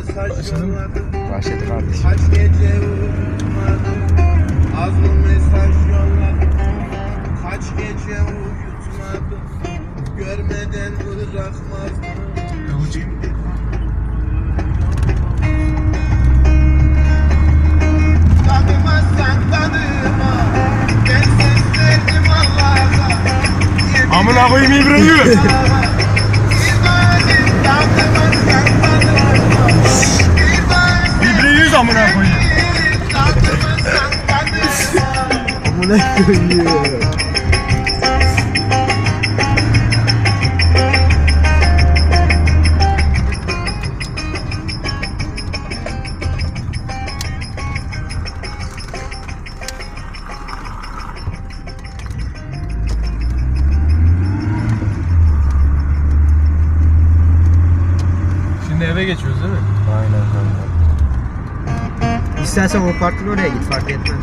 mesaj Başladı kardeşim. Kaç gece uyumadım Az mı mesaj yolladım Kaç gece uyutmadım Görmeden bırakmazdım. Şimdi Tanımazsan tanıma Ben seslendim Allah'a Amına koyayım İbrahim. İbrahim amına koyayım. Amına koyuyor. İstersen o partinin oraya git fark etmez.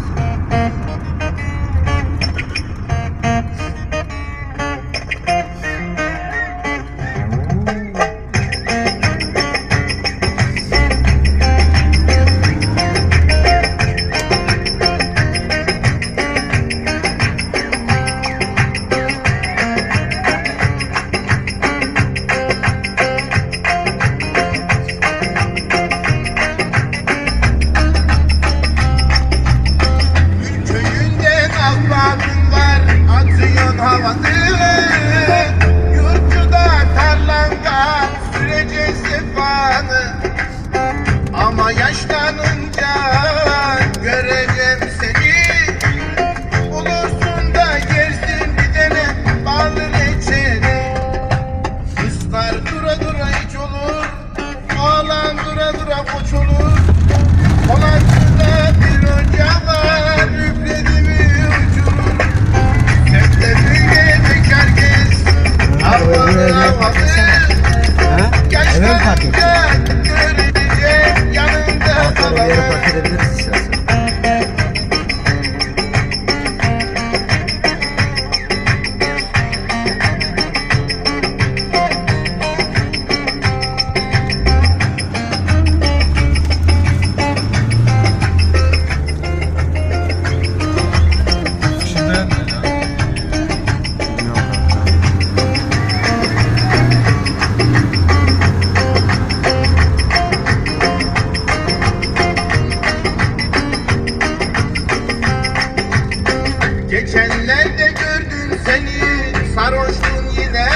Sarhoştun yine.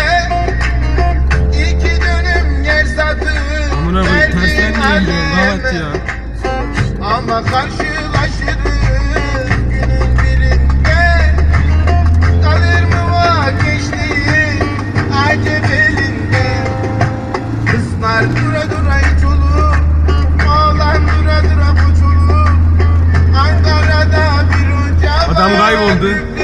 İki dönüm yer satıp Amına koyayım tersten niye gidiyorsun Gavat ya? Ama karşılaşırız günün birinde. Kalır mı vazgeçtiğin acep elinde Kızlar dura dura hiç olur Oğlan dura dura koç olur. Ankara'da bir var Adam kayboldu.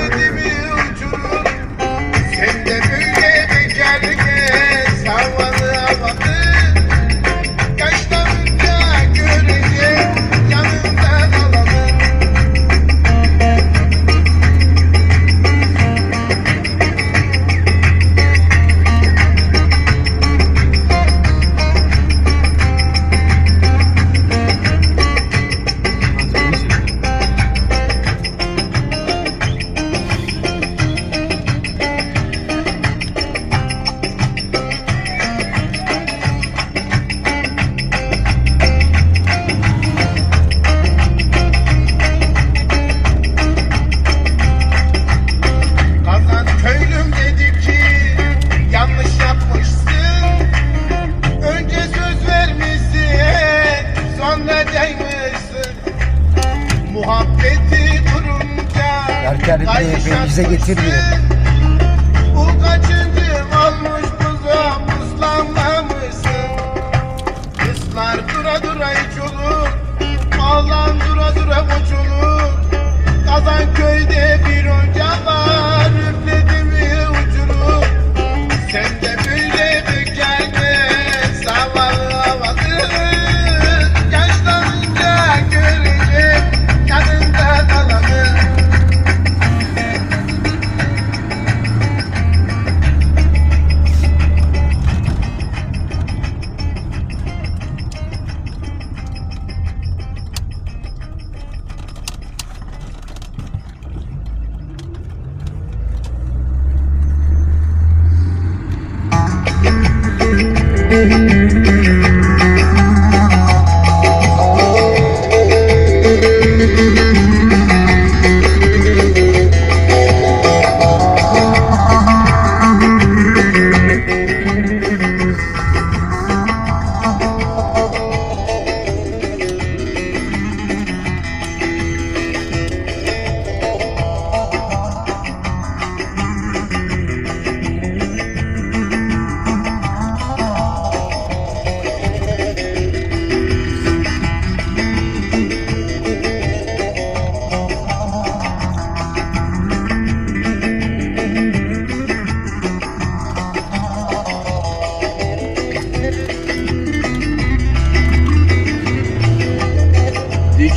beynimize getirmiyor.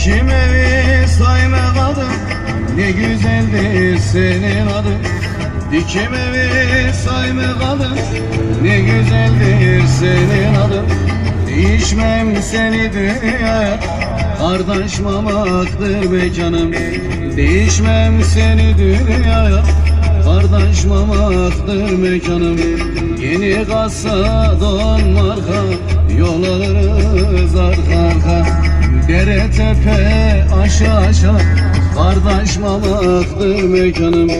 Dikim evi sayma kadın Ne güzeldir senin adın. Dikim evi sayma kadın Ne güzeldir senin adın. Değişmem seni dünyaya Kardeş mamaktır mekanım Değişmem seni dünyaya Kardeş mamaktır mekanım Yeni kasa don marka Yol alırız arka arka Dere tepe aşağı aşağı Kardeş mamaktır mekanım